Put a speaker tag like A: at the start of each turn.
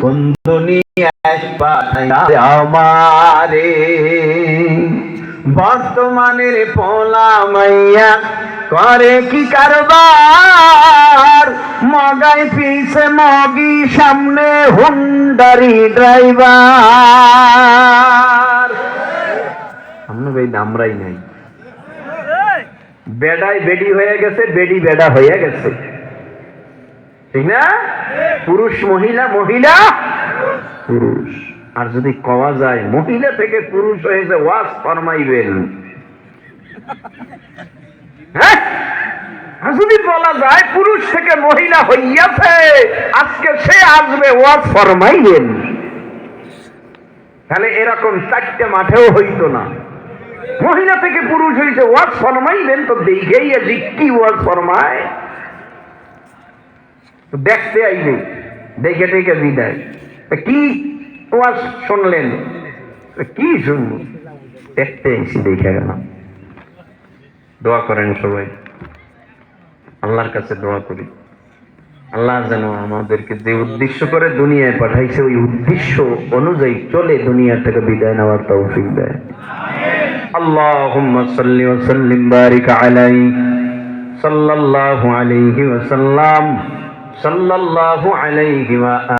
A: কোন আমারে। বর্তমানের পোলা মাইয়া করে কি কারবার? মগাই পিছে মগি সামনে হুন্ডারি ড্রাইভার। ভাই আমরাই নাই। বেডাই বেডি হয়ে গেছে, বেডি বেডা হয়ে গেছে। ঠিক না? পুরুষ, মহিলা মহিলা? পুরুষ। আর যদি কওয়া যায়, মহিলা থেকে পুরুষ হয়েছে, ওয়াজ ফরমাইবেন। হ্যাঁ? যদি বলা যায়, পুরুষ থেকে মহিলা হইয়াছে, আজকে সে আসবে, ওয়াজ ফরমাইবেন। তাহলে এরকম চারটে মাঠেও হইতো না। মহিলা থেকে পুরুষ হয়েছে ওয়াজ ফরমাইলেন তো দেখেই কি ওয়াজ ফরমায়। দেখতে আইলে দেখে দেখে বিদায় তা কি ওয়াজ শুনলেন তা কি শুনবো দেখতে এসে দেখে গেলাম দোয়া করেন সবাই আল্লাহর কাছে দোয়া করি আল্লাহ যেন আমাদেরকে যে উদ্দেশ্য করে দুনিয়ায় পাঠাইছে ওই উদ্দেশ্য অনুযায়ী চলে দুনিয়া থেকে বিদায় নেওয়ার তৌফিক দেয় اللهم صل وسلم بارك عليه صلى الله عليه وسلم صلى الله عليه وآله